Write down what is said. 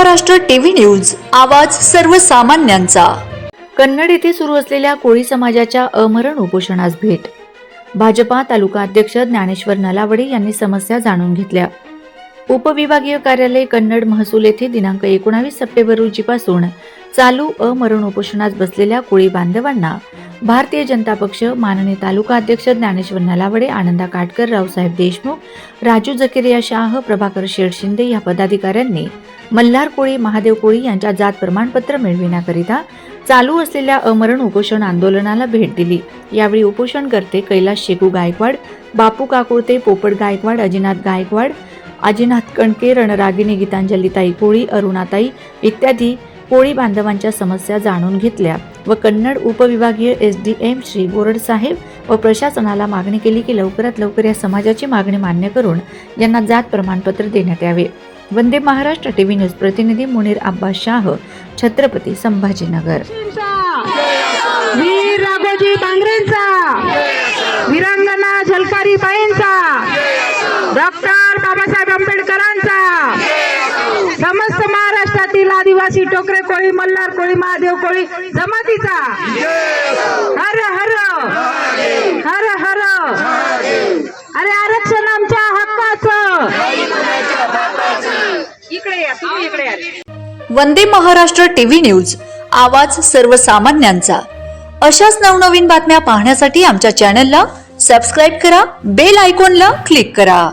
Maharashtra TV news आवाज सर्वसामान्यांचा. कन्नड येथे सुरू असलेल्या कोळी समाजाच्या अमरण उपोषणास भेट. भाजपा तालुका अध्यक्ष ज्ञानेश्वर नलावडे यांनी समस्या जाणून घेतल्या. उपविभागीय कार्यालय कन्नड महसूल येथे दिनांक एकोणावीस सप्टेंबर रोजीपासून चालू अमरण उपोषणास बसलेल्या कोळी बांधवांना भारतीय जनता पक्ष माननीय तालुका अध्यक्ष ज्ञानेश्वर नलावडे आनंदा काटकर रावसाहेब देशमुख राजू जकेरिया शाह प्रभाकर शेठ शिंदे या पदाधिकाऱ्यांनी मल्हार कोळी महादेव कोळी यांच्या जात प्रमाणपत्र मिळविण्याकरिता चालू असलेल्या अमरण उपोषण आंदोलनाला भेट दिली. यावेळी उपोषणकर्ते कैलास शेकू गायकवाड बापू काकुळते पोपट गायकवाड अजिनाथ गायकवाड अजिनाथ कणके रणरागिनी गीतांजलीताई कोळी अरुणाताई इत्यादी कोळी बांधवांच्या समस्या जाणून घेतल्या व कन्नड उपविभागीय S D M Shri Borad साहेब व प्रशासनाला मागणी केली की लवकरात लवकर या समाजाची मागणी मान्य करून यांना जात प्रमाणपत्र देण्यात यावे. वंदे महाराष्ट्र टीव्ही न्यूज प्रतिनिधी मुनीर अब्बास शाह छत्रपती संभाजीनगर. वीर राघोजी बांगरेंचा वीरांगना झलकारी बाईंचा डॉक्टर बाबासाहेब आदिवासी टोकरे कोळी मल्हार कोळी महादेव कोळी जमातीचा. हर हर. हर हर. अरे आरक्षण आमच्या हक्काचं. इकडे या तुम्ही इकडे या. वंदे महाराष्ट्र टीव्ही न्यूज आवाज सर्वसामान्यांचा. अशाच नवनवीन बातम्या पाहण्यासाठी आमच्या चॅनलला सबस्क्राईब करा बेल आयकॉनला क्लिक करा.